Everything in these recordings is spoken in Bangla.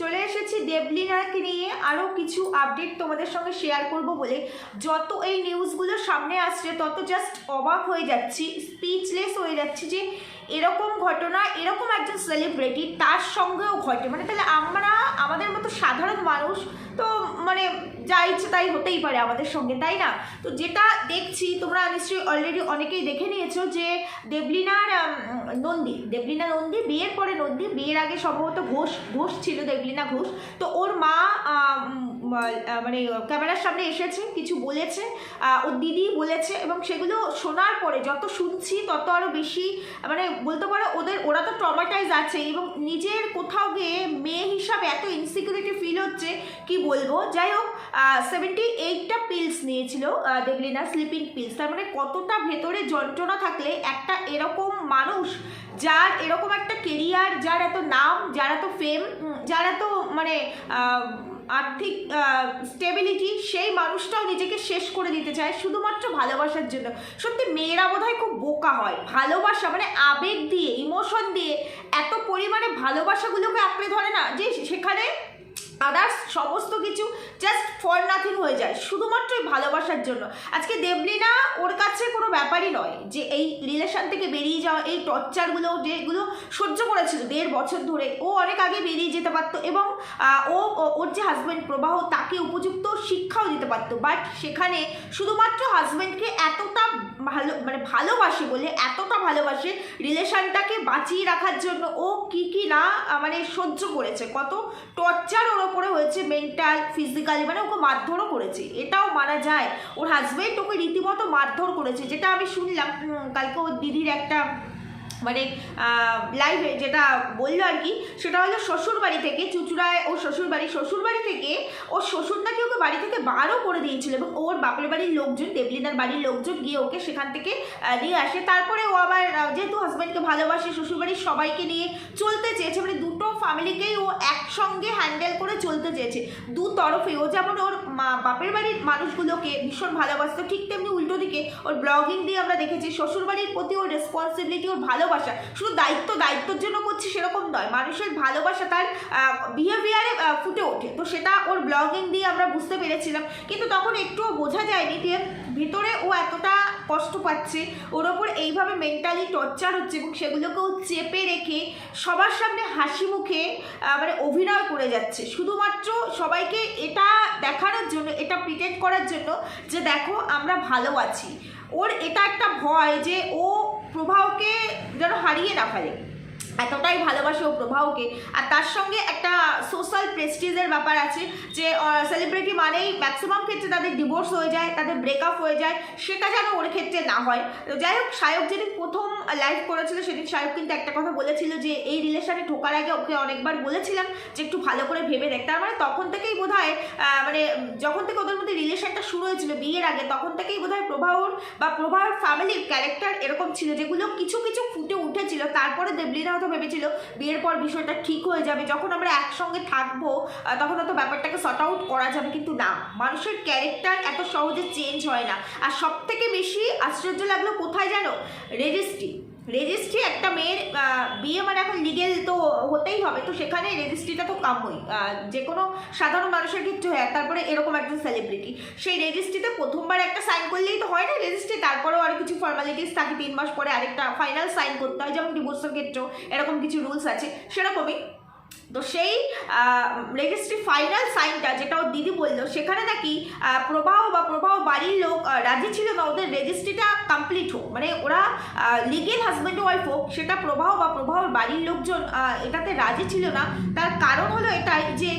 চলে এসেছি দেবলিনাকে নিয়ে। আরও কিছু আপডেট তোমাদের সঙ্গে শেয়ার করব বলে। যত এই নিউজগুলো সামনে আসছে, তত জাস্ট অবাক হয়ে যাচ্ছি স্পিচলেস হয়ে যাচ্ছি যে এরকম ঘটনা, এরকম একজন সেলিব্রিটি তার সঙ্গেও ঘটে। মানে তাহলে আমরা, আমাদের মতো সাধারণ মানুষ তো মানে যা ইচ্ছে তাই হতেই পারে আমাদের সঙ্গে, তাই না? তো যেটা দেখছি, তোমরা নিশ্চয়ই অলরেডি অনেকেই দেখে নিয়েছো যে দেবলিনার নন্দী, দেবলিনা নন্দী, বিয়ের পরে নন্দী, বিয়ের আগে সম্ভবত ঘোষ ঘোষ ছিল দেবলিনা ঘোষ। তো ওর মা মানে ক্যামেরার সামনে এসেছে কিছু বলেছে ওর দিদি বলেছে এবং সেগুলো শোনার পরে যত শুনছি তত আরও বেশি মানে বলতে পারো ওদের ওরা তো ট্রমাটাইজ আছে এবং নিজের কোথাও গিয়ে মেয়ে হিসাবে এত ইনসিকিউরিটি ফিল হচ্ছে কি বলব? যাই হোক সেভেন্টি এইটটা পিলস নিয়েছিল আহ, দেবলিনা স্লিপিং পিলস তার মানে কতটা ভেতরে যন্ত্রণা থাকলে একটা এরকম মানুষ যার এরকম একটা কেরিয়ার যার এত নাম যার এত ফেম যার এত মানে আর্থিক স্টেবিলিটি সেই মানুষটাও নিজেকে শেষ করে দিতে চায় শুধুমাত্র ভালোবাসার জন্য। সত্যি মেয়েরা বোধহয় খুব বোকা হয়। ভালোবাসা মানে আবেগ দিয়ে ইমোশন দিয়ে এত পরিমাণে ভালোবাসাগুলোকে আঁকড়ে ধরে না যে সেখানে আদার্স সমস্ত কিছু জাস্ট ফর নাথিং হয়ে যায় শুধুমাত্র এই ভালোবাসার জন্য। আজকে দেবলিনা ওর কাছে কোনো ব্যাপারই নয় যে এই রিলেশন থেকে বেরিয়ে যাওয়া, এই টর্চারগুলো যেগুলো সহ্য করেছিল দেড় বছর ধরে, ও অনেক আগে বেরিয়ে যেতে পারতো এবং ও- ওর যে হাজব্যান্ড প্রবাহ তাকে উপযুক্ত শিক্ষাও দিতে পারতো। বাট সেখানে শুধুমাত্র হাজব্যান্ডকে এতটা ভালো মানে ভালোবাসে বলে এতটা ভালোবাসে রিলেশানটাকে বাঁচিয়ে রাখার জন্য। ও কি কি না মানে সহ্য করেছে। কত টর্চার ওর ওপরে হয়েছে মেন্টাল ফিজিক্যালি মানে ওকে মারধরও করেছে। এটাও মানা যায়। ওর হাজব্যান্ড ওকে রীতিমতো মারধর করেছে, যেটা আমি শুনলাম। কালকে ওর দিদির একটা মানে লাইভে যেটা বলল আর কি, সেটা হলো শ্বশুর বাড়ি থেকে, চুচুড়ায় ও শ্বশুর বাড়ি শ্বশুর বাড়ি থেকে ওর শ্বশুর নাকি ওকে বাড়ি থেকে বারও করে দিয়েছিল এবং ওর বাপের বাড়ির লোকজন, দেবলিনার বাড়ির লোকজন গিয়ে ওকে সেখান থেকে নিয়ে আসে। তারপরে ও আবার যেহেতু হাজব্যান্ডকে ভালোবাসে শ্বশুর বাড়ির সবাইকে নিয়ে চলতে চেয়েছে মানে দুটো ফ্যামিলিকেই ও একসঙ্গে হ্যান্ডেল করে চলতে চেয়েছে। দু তরফে ও যেমন ওর মা- বাপের বাড়ির মানুষগুলোকে ভীষণ ভালোবাসতো, ঠিক তেমনি উল্টো দিকে ওর ব্লগিং দিয়ে আমরা দেখেছি শ্বশুর বাড়ির প্রতি ওর রেসপন্সিবিলিটি ওর ভালোবাসা। শুধু দায়িত্ব, দায়িত্বের জন্য করছে সেরকম নয়। মানুষের ভালোবাসা তার বিহেভিয়ারে ফুটে ওঠে। তো সেটা ওর ব্লগিং দিয়ে আমরা বুঝতে পেরেছিলাম। কিন্তু তখন একটুও বোঝা যায়নি যে ভিতরে ও এতটা কষ্ট পাচ্ছে। ওর ওপর এইভাবে মেন্টালি টর্চার হচ্ছে এবং সেগুলোকেও চেপে রেখে সবার সামনে হাসি মুখে মানে অভিনয় করে যাচ্ছে। শুধুমাত্র সবাইকে এটা দেখানোর জন্য, এটা প্রিটেন্ড করার জন্য যে দেখো আমরা ভালো আছি। ওর এটা একটা ভয় যে ও প্রভাবকে যেন হারিয়ে না ফেলে। এতটাই ভালোবাসে ও প্রভাবকে আর তার সঙ্গে একটা সোশ্যাল প্রেস্টিজের ব্যাপার আছে যে সেলিব্রিটি মানেই ম্যাক্সিমাম ক্ষেত্রে তাদের ডিভোর্স হয়ে যায়, তাদের ব্রেকআপ হয়ে যায়, সেটা যেন ওর ক্ষেত্রে না হয়। তো যাই হোক, সায়ক যেদিন প্রথম লাইভ করেছিল, সেদিন সায়ক কিন্তু একটা কথা বলেছিল যে, এই রিলেশনে ঢোকার আগে ওকে অনেকবার বলেছিলাম যে, একটু ভালো করে ভেবে দেখ। তার মানে তখন থেকেই বোধ মানে যখন থেকে ওদের মধ্যে রিলেশনটা শুরু হয়েছিল বিয়ের আগে, তখন থেকেই বোধ হয় প্রভাবর বা প্রভাবর ফ্যামিলির ক্যারেক্টার এরকম ছিল, যেগুলো কিছু কিছু ফুটে উঠেছিল। তারপরে দেবলিনা হয়তো ভেবেছিল বিয়ের পর বিষয়টা ঠিক হয়ে যাবে, যখন আমরা একসঙ্গে থাকব তখন হয়তো ব্যাপারটাকে সর্ট আউট করা যাবে, কিন্তু না। মানুষের ক্যারেক্টার এত সহজে চেঞ্জ হয় না। আর সব থেকে বেশি আশ্চর্য লাগল কোথায় জানো? রেজিস্ট্রি রেজিস্ট্রি একটা মেয়ের বিয়ে মানে এখন লিগেল তো হতেই হবে, তো সেখানে রেজিস্ট্রিটা তো কামই যে কোনো সাধারণ মানুষের ক্ষেত্রে হয় তারপরে এরকম একজন সেলিব্রিটি সেই রেজিস্ট্রিতে প্রথমবার একটা সাইন করলেই তো হয় না রেজিস্ট্রি তারপরেও আরও কিছু ফর্মালিটিস থাকে, তিন মাস পরে আরেকটা ফাইনাল সাইন করতে হয়, যেমন ডিভোর্সের ক্ষেত্রেও এরকম কিছু রুলস আছে, সেরকমই। তো সেই রেজিস্ট্রি ফাইনাল সাইনটা যেটা ওর দিদি বলল, সেখানে নাকি প্রবাহ বা প্রবাহ বাড়ির লোক রাজি ছিল না, ওদের রেজিস্ট্রিটা কমপ্লিট হোক। মানে ওরা লিগেল হাজব্যান্ড ওয়াইফ হোক, সেটা প্রবাহ বা প্রবাহ বাড়ির লোকজন এটাতে রাজি ছিল না। তার কারণ হলো এটাই যে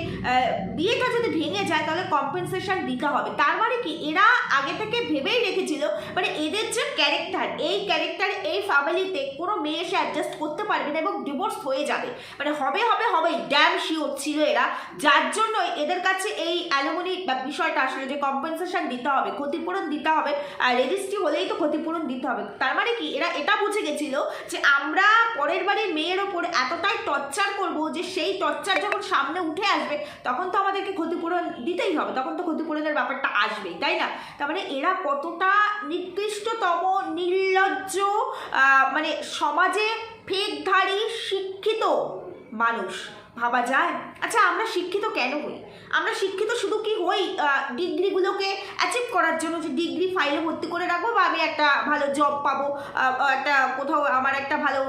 বিয়েটা যদি ভেঙে যায়, তাহলে কম্পেনসেশন দিতে হবে। তার মানে কি? এরা আগে থেকে ভেবেই রেখেছিল মানে এদের যে ক্যারেক্টার এই ক্যারেক্টার এই ফ্যামিলিতে কোনো মেয়ে এসে অ্যাডজাস্ট করতে পারবে না এবং ডিভোর্স হয়ে যাবে। মানে হবে হবে হবেই ড্যাম শিওর ছিল এরা। যার জন্য এদের কাছে এই অ্যালুমিনি বিষয়টা আসলে যে কম্পেনসেশন দিতে হবে, ক্ষতিপূরণ দিতে হবে, আর রেজিস্ট্রি হলেই তো ক্ষতিপূরণ দিতে হবে। তার মানে কি? এরা এটা বুঝে গেছিল যে আমরা পরের বাড়ির মেয়ের ওপর এতটাই টর্চার করব যে সেই টর্চার যখন সামনে উঠে আসবে, তখন তো আমাদেরকে ক্ষতিপূরণ দিতেই হবে, তখন তো ক্ষতিপূরণের ব্যাপারটা আসবেই, তাই না? তার মানে এরা কতটা নিকৃষ্টতম, নির্লজ্জ মানে সমাজে ফেকধারী, শিক্ষিত মানুষ। ভাবা যায়? আচ্ছা আমরা শিক্ষিত কেন হই? আমরা শিক্ষিত শুধু কি হই? ডিগ্রিগুলোকে অ্যাচিভ করার জন্য যে ডিগ্রি ফাইলে ভর্তি করে রাখব বা আমি একটা ভালো জব পাবো? একটা কোথাও আমার একটা ভালো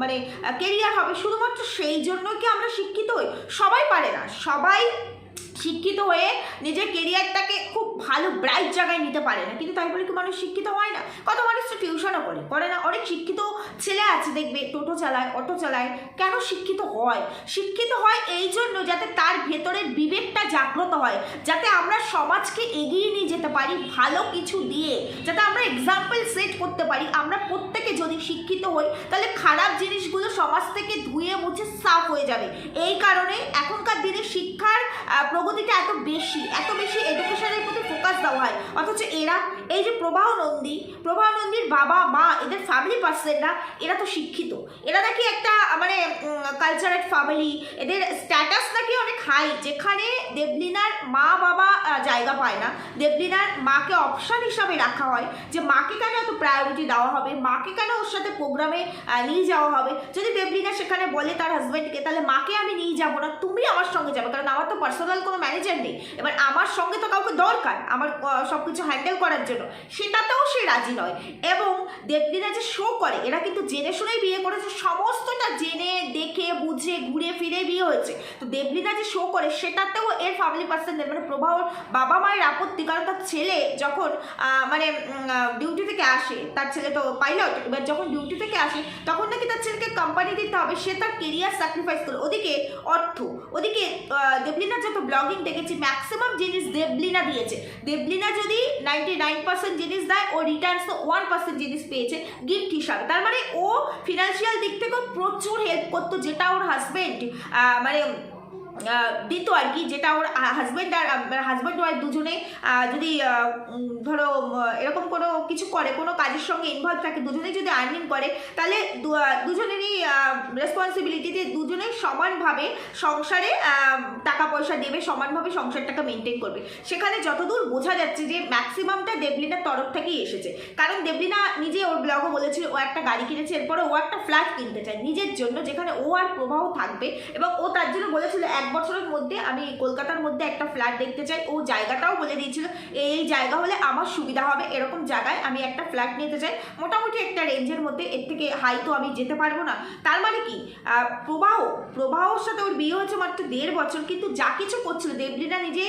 মানে কেরিয়ার হবে। শুধুমাত্র সেই জন্য কি আমরা শিক্ষিত হই? সবাই পারে না। সবাই শিক্ষিত হয়ে নিজের কেরিয়ারটাকে খুব ভালো ব্রাইট জায়গায় নিতে পারে না। কিন্তু তাই বলে কি মানুষ শিক্ষিত হয় না? কত মানুষ তো টিউশনও করে করে না। অনেক শিক্ষিত ছেলে আছে দেখবে টোটো চালায় অটো চালায়। কেন শিক্ষিত হয়? শিক্ষিত হয় এই জন্য যাতে তার ভেতরের বিবেকটা জাগ্রত হয় যাতে আমরা সমাজকে এগিয়ে নিয়ে যেতে পারি ভালো কিছু দিয়ে। যাতে আমরা এক্সাম্পল সেট করতে পারি। আমরা প্রত্যেকে যদি শিক্ষিত হই তাহলে খারাপ জিনিসগুলো সমাজ থেকে ধুয়ে মুছে সাফ হয়ে যাবে। এই কারণে এখনকার দিনে শিক্ষার আহ, প্রগতিটা এত বেশি এত বেশি এডুকেশন দেওয়া হয়। অথচ এরা, এই যে প্রবাহ নন্দী প্রবাহ নন্দীর বাবা, মা, এদের ফ্যামিলি পার্সনরা এরা তো শিক্ষিত। এরা নাকি একটা মানে কালচারাল ফ্যামিলি এদের স্ট্যাটাস নাকি অনেক হাই যেখানে দেবলিনার মা বাবা জায়গা পায় না। দেবলিনার মাকে অপশান হিসাবে রাখা হয় যে মাকে কেন এত প্রায়োরিটি দেওয়া হবে, মাকে কেন ওর সাথে প্রোগ্রামে নিয়ে যাওয়া হবে? যদি দেবলিনা সেখানে বলে তার হাজব্যান্ডকে তাহলে মাকে আমি নিয়ে যাব না, তুমি আমার সঙ্গে যাবে, কারণ আমার তো পার্সোনাল কোনো ম্যানেজার নেই। এবার আমার সঙ্গে তো কাউকে দরকার, আমার সব কিছু হ্যান্ডেল করার জন্য, সেটাতেও সে রাজি নয়। এবং দেবলিনা যে শো করে, এরা কিন্তু জেনে শুনেই বিয়ে করেছে, সমস্তটা জেনে, দেখে, বুঝে, ঘুরে ফিরে বিয়ে হয়েছে। তো দেবলিনা যে শো করে, সেটাতেও এর ফ্যামিলি পার্সনদের মানে প্রভাব বাবা মায়ের আপত্তি, কারণ তার ছেলে যখন মানে ডিউটি থেকে আসে, তার ছেলে তো পাইলট এবার যখন ডিউটি থেকে আসে, তখন নাকি তার ছেলেকে কোম্পানি দিতে হবে, সে তার কেরিয়ার স্যাক্রিফাইস করে ওদিকে অর্থ, ওদিকে দেবলিনার যত ব্লগিং দেখেছি ম্যাক্সিমাম জিনিস দেবলিনা দিয়েছে। দেবলিনা যদি নাইনটি নাইন পার্সেন্ট জিনিস দেয়, ও রিটার্নস তো ওয়ান পার্সেন্ট জিনিস পেয়েছে গিফট হিসাবে। তার মানে ও ফিনান্সিয়াল দিক থেকেও প্রচুর হেল্প করতো, যেটা ওর হাজব্যান্ড মানে দিত আর কি, যেটা ওর হাজব্যান্ড আর হাজব্যান্ড ওয়াইফ দুজনে যদি ধরো এরকম কোনো কিছু করে, কোনো কাজের সঙ্গে ইনভলভ থাকে, দুজনেই যদি আর্নিং করে, তাহলে দুজনেরই রেসপন্সিবিলিটিতে দুজনেই সমানভাবে সংসারে টাকা পয়সা দেবে, সমানভাবে সংসারটাকে মেনটেন করবে। সেখানে যতদূর বোঝা যাচ্ছে যে ম্যাক্সিমামটা দেবলিনার তরফ থেকেই এসেছে। কারণ দেবলিনা নিজে ওর ব্লগও বলেছিল, ও একটা গাড়ি কিনেছে, এরপরে ও একটা ফ্ল্যাট কিনতে চায়, নিজের জন্য, যেখানে ও আর প্রবাহ থাকবে, এবং ও তার জন্য বলেছিল, এক বছরের মধ্যে আমি কলকাতার মধ্যে একটা ফ্ল্যাট দেখতে চাই। ও জায়গাটাও বলে দিয়েছিল, এই জায়গা হলে আমার সুবিধা হবে। এরকম জায়গায় আমি একটা ফ্ল্যাট নিতে চাই। মোটামুটি একটা রেঞ্জের মধ্যে, এর থেকে হাই তো আমি যেতে পারব না। তার মানে কি? প্রবাহ, প্রবাহর সাথে ওর বিয়ে হয়েছে মাত্র দেড় বছর, কিন্তু যা কিছু করছিল, দেবলিনা নিজে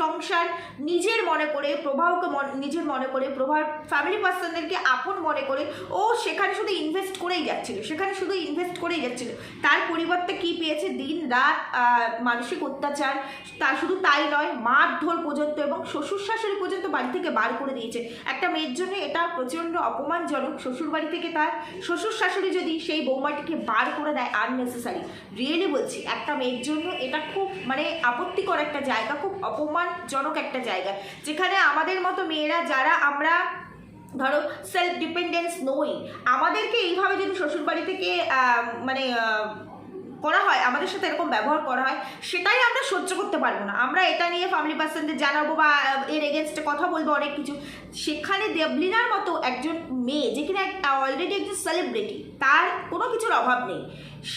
সংসার নিজের মনে করে, প্রবাহকে নিজের মনে করে, প্রভার ফ্যামিলি পার্সনদেরকে আপন মনে করে, ও সেখানে শুধু ইনভেস্ট করেই যাচ্ছিল, সেখানে শুধু ইনভেস্ট করেই যাচ্ছিল। তার পরিবর্তে কি পেয়েছে? দিন রাত মানসিক অত্যাচার, তা শুধু তাই নয়, মারধর পর্যন্ত এবং শ্বশুর শাশুড়ি পর্যন্ত বাড়ি থেকে বার করে দিয়েছে। একটা মেয়ের জন্য এটা প্রচণ্ড অপমানজনক, শ্বশুর বাড়ি থেকে তার শ্বশুর শাশুড়ি যদি সেই বৌমাটিকে বার করে দেয় আননেসেসারি রিয়েলি বলছি, একটা মেয়ের জন্য এটা খুব মানে আপত্তিকর একটা জায়গা, খুব অপমানজনক একটা জায়গা। যেখানে আমাদের মতো মেয়েরা যারা আমরা ধরো সেলফ ডিপেন্ডেন্স নই আমাদেরকে এইভাবে যদি শ্বশুরবাড়ি থেকে মানে করা হয়, আমাদের সাথে এরকম ব্যবহার করা হয়, সেটাই আমরা সহ্য করতে পারব না। আমরা এটা নিয়ে ফ্যামিলি পার্সনদের জানাব বা এর এগেনস্টে কথা বলব অনেক কিছু। সেখানে দেবলিনার মতো একজন মেয়ে যেখানে কিনা অলরেডি একজন সেলিব্রিটি তার কোনো কিছুর অভাব নেই।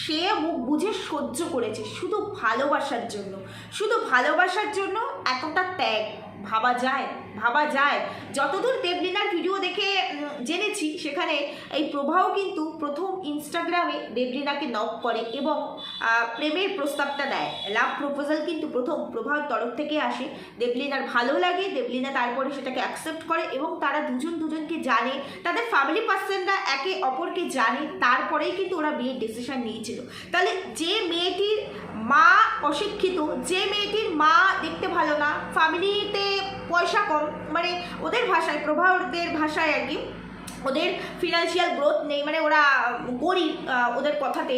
সে মুখ বুঝে সহ্য করেছে, শুধু ভালোবাসার জন্য। শুধু ভালোবাসার জন্য এতটা ত্যাগ, ভাবা যায় ভাবা যায়। যতদূর দেবলিনার ভিডিও দেখে জেনেছি, সেখানে এই প্রভাও কিন্তু প্রথম ইনস্টাগ্রামে দেবলিনাকে নক করে এবং প্রেমের প্রস্তাবটা দেয়। লাভ প্রপোজাল কিন্তু প্রথম প্রভার তরফ থেকে আসে। দেবলিনার ভালো লাগে, দেবলিনা তারপরে সেটাকে অ্যাকসেপ্ট করে এবং তারা দুজন দুজনকে জানে, তাদের ফ্যামিলি পার্সনরা একে অপরকে জানে, তারপরেই কিন্তু ওরা বিয়ের ডিসিশন নিয়েছিল। তাহলে যে মেয়েটির মা অশিক্ষিত, যে মেয়েটির মা দেখতে ভালো না। ফ্যামিলিতে পয়সা কম মানে ওদের ভাষায়, প্রভাবদের ভাষায় আর কি, ওদের ফিনান্সিয়াল গ্রোথ নেই মানে ওরা গরিব ওদের কথাতে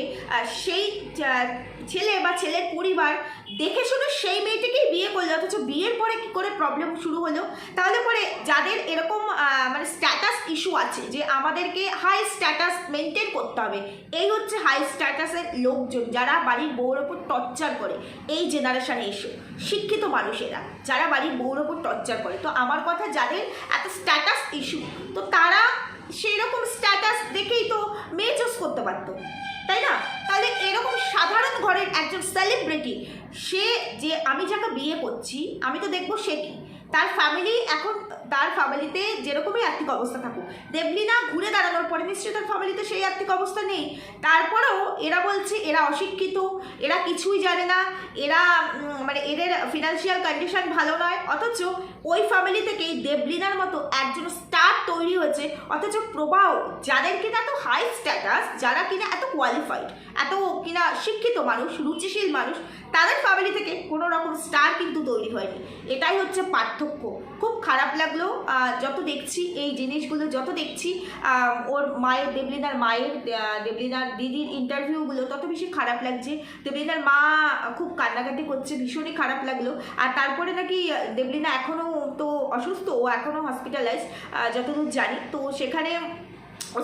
সেই ছেলে বা ছেলের পরিবার দেখে শুনে সেই মেয়েটিকেই বিয়ে করল, অথচ বিয়ের পরে কি করে প্রবলেম শুরু হলো? তাহলে পরে যাদের এরকম মানে স্ট্যাটাস ইস্যু আছে, যে আমাদেরকে হাই স্ট্যাটাস মেনটেন করতে হবে, এই হচ্ছে হাই স্ট্যাটাসের লোকজন যারা বাড়ির বউর ওপর টর্চার করে, এই জেনারেশনে এসে। শিক্ষিত মানুষেরা যারা বাড়ির বউর ওপর টর্চার করে। তো আমার কথা যাদের এত স্ট্যাটাস ইস্যু তো তারা সেই রকম স্ট্যাটাস দেখেই তো মেয়ে চুজ করতে পারতো। তাই না? তাহলে এরকম সাধারণ ঘরের একজন সেলিব্রিটি সে যে আমি যাকে বিয়ে করছি, আমি তো দেখব সে কি? তার ফ্যামিলি এখন, তার ফ্যামিলিতে যেরকমই আর্থিক অবস্থা থাকুক দেবলিনা ঘুরে দাঁড়ানোর পরে নিশ্চয়ই তার ফ্যামিলিতে সেই আর্থিক অবস্থা নেই। তারপরেও এরা বলছে, এরা অশিক্ষিত, এরা কিছুই জানে না, এরা মানে এদের ফিনান্সিয়াল কন্ডিশন ভালো নয়, অথচ ওই ফ্যামিলি থেকেই দেবলিনার মতো একজন স্টার তৈরি হয়েছে, অথচ প্রবাহ যাদের কিনা এত হাই স্ট্যাটাস যারা কিনা এত কোয়ালিফাইড এত কিনা শিক্ষিত মানুষ, রুচিশীল মানুষ তাদের ফ্যামিলি থেকে কোনো রকম স্টার কিন্তু তৈরি হয়নি। এটাই হচ্ছে পার্থক্য। খুব খারাপ লাগল যত দেখছি এই জিনিসগুলো, যত দেখছি ওর মায়ের, দেবলিনার মায়ের দেবলিনার দিদির ইন্টারভিউগুলো তত বেশি খারাপ লাগছে। দেবলিনার মা খুব কান্নাকাটি করছে, ভীষণই খারাপ লাগল। আর তারপরে নাকি দেবলিনা এখনও তো অসুস্থ, ও এখনও হসপিটালাইজ যতদূর জানি। তো সেখানে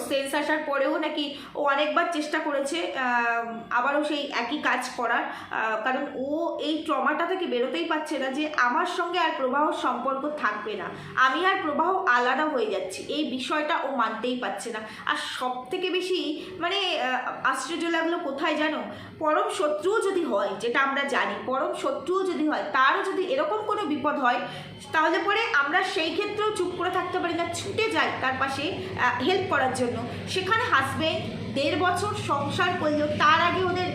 সেন্স আসার পরেও নাকি ও অনেকবার চেষ্টা করেছে আবারও সেই একই কাজ করার কারণ ও এই ট্রমাটা থেকে বেরোতেই পারছে না যে আমার সঙ্গে আর প্রবাহ সম্পর্ক থাকবে না। আমি আর প্রবাহ আলাদা হয়ে যাচ্ছি, এই বিষয়টা ও মানতেই পারছে না। আর সব থেকে বেশি মানে আশ্চর্য লাগল কোথায় জানো? পরম শত্রুও যদি হয়, যেটা আমরা জানি, পরম শত্রুও যদি হয়, তারও যদি এরকম কোনো বিপদ হয়, তাহলে পরে আমরা সেই ক্ষেত্রেও চুপ করে থাকতে পারি না, ছুটে যাই তার পাশে হেল্প করার সেখানে হাজবেন্ড দেড় বছর সংসার করল তার আগে ওদের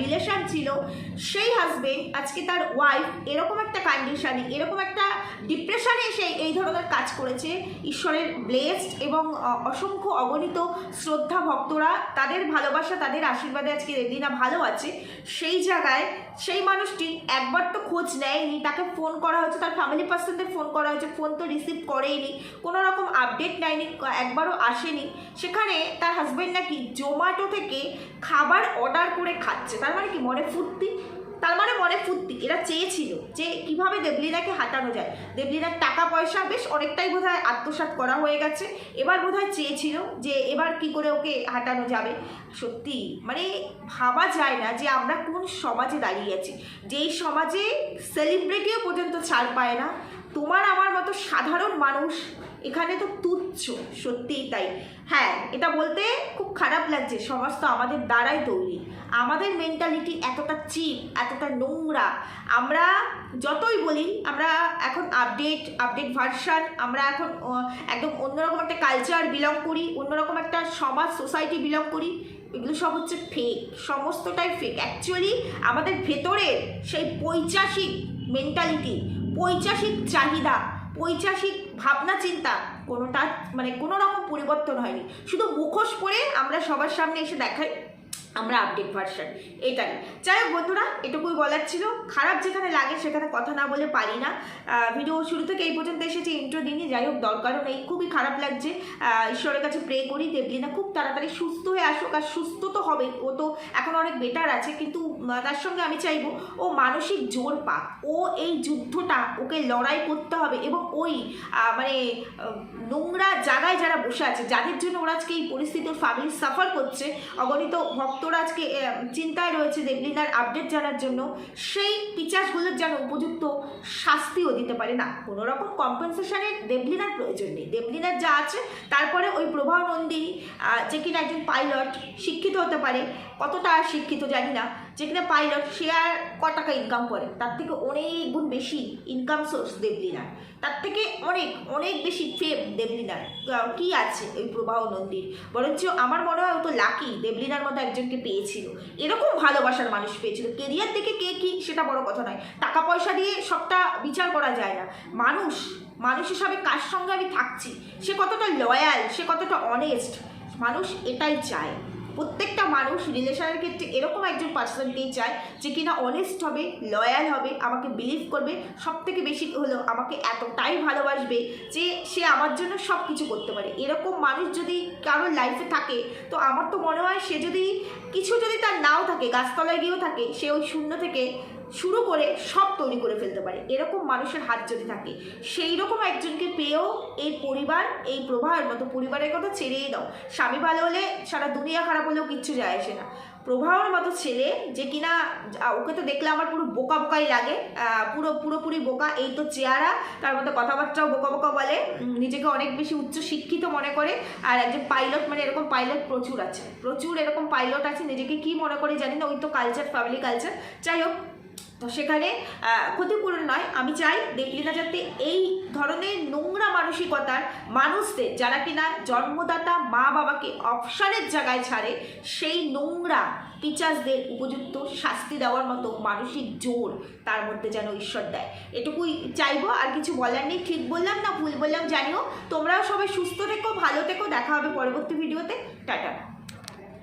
রিলেশন ছিল। সেই হাজবেন্ড আজকে তার ওয়াইফ এরকম একটা কন্ডিশনে এরকম একটা ডিপ্রেশনে এসে এই ধরনের কাজ করেছে। ঈশ্বরের ব্লেসড এবং অসংখ্য অগণিত শ্রদ্ধা ভক্তরা, তাদের ভালোবাসা, তাদের আশীর্বাদে আজকে রেদিনা ভালো আছে। সেই জায়গায়, সেই মানুষটি একবার তো খোঁজ নেয়নি, তাকে ফোন করা হয়েছে, তার ফ্যামিলি পার্সনদের ফোন করা হয়েছে ফোন তো রিসিভ করেইনি। কোনো রকম আপডেট নেয়নি, একবারও আসেনি। সেখানে তার হাজবেন্ড নাকি জোম্যাটো থেকে খাবার অর্ডার করে খাচ্ছে। তার মানে কি? মনে ফুর্তি। তার মানে মনে ফুর্তি। এরা চেয়েছিল যে কীভাবে দেবলিনাকে হাঁটানো যায়। দেবলিনার টাকা পয়সা বেশ অনেকটাই বোধহয় আত্মসাৎ করা হয়ে গেছে। এবার বোধ হয় চেয়েছিল যে এবার কি করে ওকে হাঁটানো যাবে। সত্যি মানে ভাবা যায় না যে আমরা কোন সমাজে দাঁড়িয়ে আছি। যেই সমাজে সেলিব্রিটিও পর্যন্ত ছাড় পায় না। তোমার আমার মতো সাধারণ মানুষ এখানে তো তুচ্ছ, সত্যিই তাই। হ্যাঁ এটা বলতে খুব খারাপ লাগছে, সমাজ তো আমাদের দ্বারাই তৈরি। আমাদের মেন্টালিটি এতটা চিপ এতটা নোংরা। আমরা যতই বলি, আমরা এখন আপডেট আপডেট ভার্সান আমরা এখন একদম অন্যরকম একটা কালচার বিলং করি, অন্যরকম একটা সমাজ সোসাইটি বিলং করি, এগুলো সব হচ্ছে ফেক সমস্তটাই ফেক অ্যাকচুয়ালি আমাদের ভেতরের সেই পৈচাসিক মেন্টালিটি পৈচাসিক চাহিদা পৈচাসিক ভাবনা, চিন্তা কোনোটা মানে কোনো রকম পরিবর্তন হয়নি। শুধু মুখোশ পরে আমরা সবার সামনে এসে দেখাই। আমরা আপডেট ভার্সন এটাই। যাই হোক বন্ধুরা, এটুকুই বলার ছিল। খারাপ যেখানে লাগে সেখানে কথা না বলে পারি না। ভিডিও শুরু থেকে এই পর্যন্ত এসেছে ইন্ট্রো দিনই যাই হোক দরকারও নেই। খুবই খারাপ লাগছে। ঈশ্বরের কাছে প্রে করি দেবলিনা খুব তাড়াতাড়ি সুস্থ হয়ে আসুক, আর সুস্থ তো হবে। ও তো এখন অনেক বেটার আছে, কিন্তু তার সঙ্গে আমি চাইব, ও মানসিক জোর পাক। ও এই যুদ্ধটা, ওকে লড়াই করতে হবে এবং ওই মানে নোংরা জায়গায় যারা বসে আছে, যাদের জন্য ওরা আজকে এই পরিস্থিতির ফ্যামিলি সাফার করছে, অগণিত ভক্তরা আজকে চিন্তায় রয়েছে দেবলিনার আপডেট জানার জন্য সেই টিচার্সগুলোর যেন উপযুক্ত শাস্তিও দিতে পারে না। কোনো রকম কম্পেনসেশনের দেবলিনার প্রয়োজন নেই। দেবলিনার যা আছে তারপরে ওই আহ, যে কিনা একজন পাইলট শিক্ষিত হতে পারে কতটা শিক্ষিত জানি না যেখানে পাইলট সে আর ক টাকা ইনকাম করে, তার থেকে অনেক গুণ বেশি ইনকাম সোর্স দেবলিনার। তার থেকে অনেক অনেক বেশি ফেম দেবলিনার। কি আছে ওই প্রবাহ নন্দীর বরঞ্চ আমার মনে হয় তো লাকি দেবলিনার মতো একজনকে পেয়েছিল। এরকম ভালোবাসার মানুষ পেয়েছিল। কেরিয়ার থেকে কে কি সেটা বড় কথা নয়। টাকা পয়সা দিয়ে সবটা বিচার করা যায় না। মানুষ মানুষ হিসাবে কার সঙ্গে আমি থাকছি? সে কতটা লয়াল সে কতটা অনেস্ট মানুষ এটাই চায়। প্রত্যেকটা মানুষ রিলেশনের ক্ষেত্রে এরকম একজন পার্সনকেই চায় যে কিনা অনেস্ট হবে লয়াল হবে, আমাকে বিলিভ করবে। সব থেকে বেশি হলো আমাকে এতটাই ভালোবাসবে যে সে আমার জন্য সব কিছু করতে পারে। এরকম মানুষ যদি কারোর লাইফে থাকে, তো আমার তো মনে হয় সে যদি কিছু যদি তার নাও থাকে, গাছতলায় গিয়েও থাকে, সে ওই শূন্য থেকে শুরু করে সব তৈরি করে ফেলতে পারে। এরকম মানুষের হাত যদি থাকে সেই রকম একজনকে পেয়েও এই পরিবার, এই প্রভাবের মতো পরিবারের কথা ছেড়েই দাও। স্বামী ভালো হলে সারা দুনিয়া খারাপ হলেও কিচ্ছু যায় আসে না। প্রভাবের মতো ছেলে যে কিনা ওকে তো দেখলে আমার পুরো বোকা বোকাই লাগে। পুরো, পুরোপুরি বোকা, এই তো চেহারা, তার মধ্যে কথাবার্তাও বোকা বোকা বলে নিজেকে অনেক বেশি উচ্চ শিক্ষিত মনে করে। আর একজন পাইলট মানে এরকম পাইলট প্রচুর আছে। প্রচুর এরকম পাইলট আছে, নিজেকে কি মনে করে জানি না, ওই তো কালচার ফ্যামিলি কালচার যাই হোক সেখানে আহ, ক্ষতিপূরণ নয়। আমি চাই দেবলীনা যাতে এই ধরনের নোংরা মানসিকতার মানুষদের যারা কিনা জন্মদাতা মা বাবাকে অপশানের জায়গায় ছাড়ে সেই নোংরা টিচার্সদের উপযুক্ত শাস্তি দেওয়ার মতো মানসিক জোর তার মধ্যে যেন ঈশ্বর দেয়। এটুকুই চাইব আর কিছু বলার নেই। ঠিক বললাম না ভুল বললাম জানিও। তোমরাও সবাই সুস্থ থেকো ভালো থেকো। দেখা হবে পরবর্তী ভিডিওতে টাটা।